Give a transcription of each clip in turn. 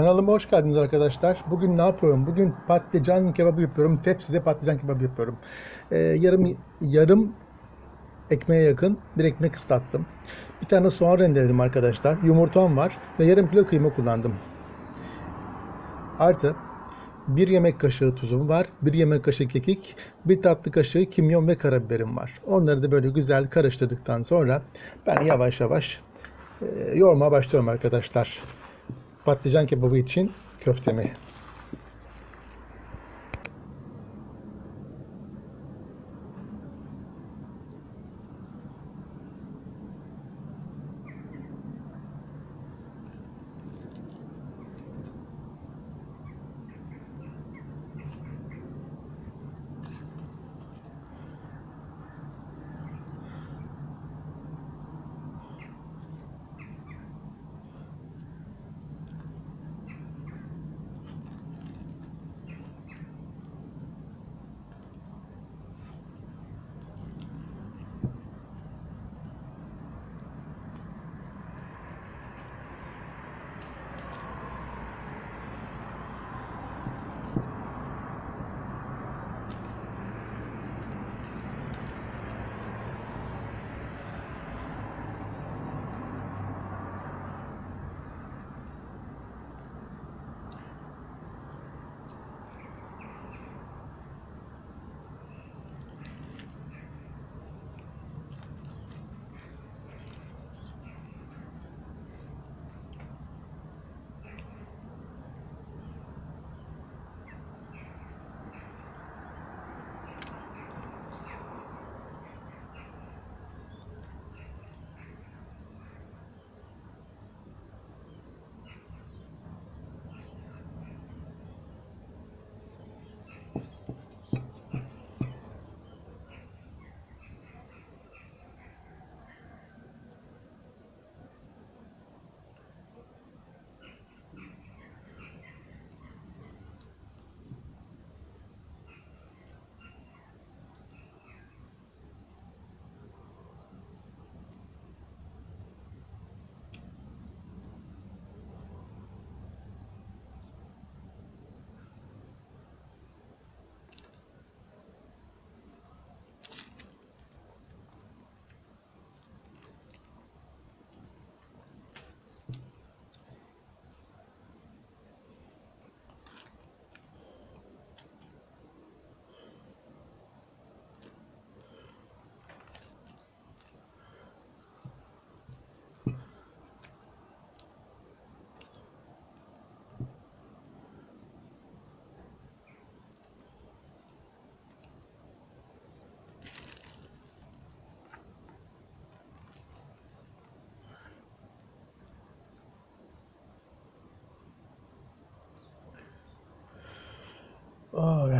Kanalıma hoş geldiniz arkadaşlar. Bugün ne yapıyorum? Bugün patlıcan kebabı yapıyorum. Tepside patlıcan kebabı yapıyorum. Ee, yarım yarım ekmeğe yakın bir ekmek ıslattım. Bir tane soğan rendeledim arkadaşlar. Yumurtam var ve yarım kilo kıyma kullandım. Artı bir yemek kaşığı tuzum var, bir yemek kaşığı kekik, bir tatlı kaşığı kimyon ve karabiberim var. Onları da böyle güzel karıştırdıktan sonra ben yavaş yavaş e, yoğurmaya başlıyorum arkadaşlar. Patlıcan kebabı için köftemi. oh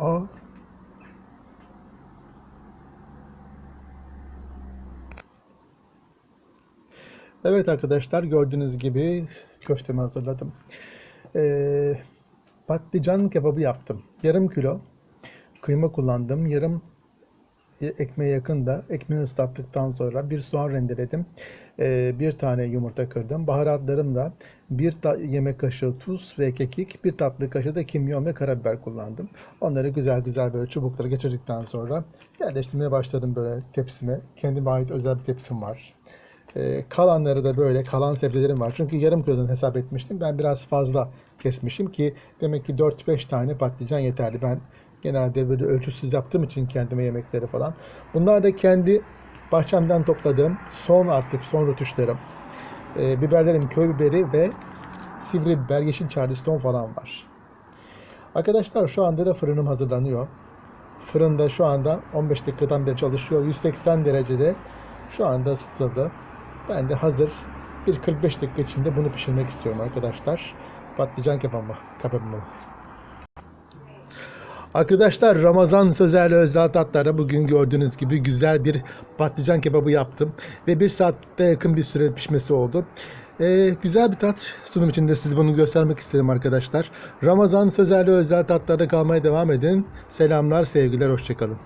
Aa. Evet arkadaşlar gördüğünüz gibi köftemi hazırladım. Ee, patlıcan kebabı yaptım. Yarım kilo kıyma kullandım. Yarım ekmeğe yakın da ekmeği ıslattıktan sonra bir soğan rendeledim. Ee, bir tane yumurta kırdım. Baharatlarım da bir yemek kaşığı tuz ve kekik, bir tatlı kaşığı da kimyon ve karabiber kullandım. Onları güzel güzel böyle çubuklara geçirdikten sonra yerleştirmeye başladım böyle tepsime. Kendime ait özel bir tepsim var. Ee, kalanları da böyle kalan sebzelerim var. Çünkü yarım kilodan hesap etmiştim. Ben biraz fazla kesmişim ki demek ki 4-5 tane patlıcan yeterli. Ben genelde böyle ölçüsüz yaptığım için kendime yemekleri falan. Bunlar da kendi bahçemden topladığım son artık son rötuşlarım. Ee, biberlerim köy biberi ve sivri biber, yeşil charleston falan var. Arkadaşlar şu anda da fırınım hazırlanıyor. Fırında şu anda 15 dakikadan beri çalışıyor. 180 derecede şu anda ısıtıldı. Ben de hazır bir 45 dakika içinde bunu pişirmek istiyorum arkadaşlar. Patlıcan kebabı, kebabımı. Arkadaşlar Ramazan Sözer'le özel tatlara bugün gördüğünüz gibi güzel bir patlıcan kebabı yaptım. Ve bir saatte yakın bir süre pişmesi oldu. Ee, güzel bir tat sunum için de size bunu göstermek istedim arkadaşlar. Ramazan Sözer'le özel tatlarda kalmaya devam edin. Selamlar, sevgiler, hoşçakalın.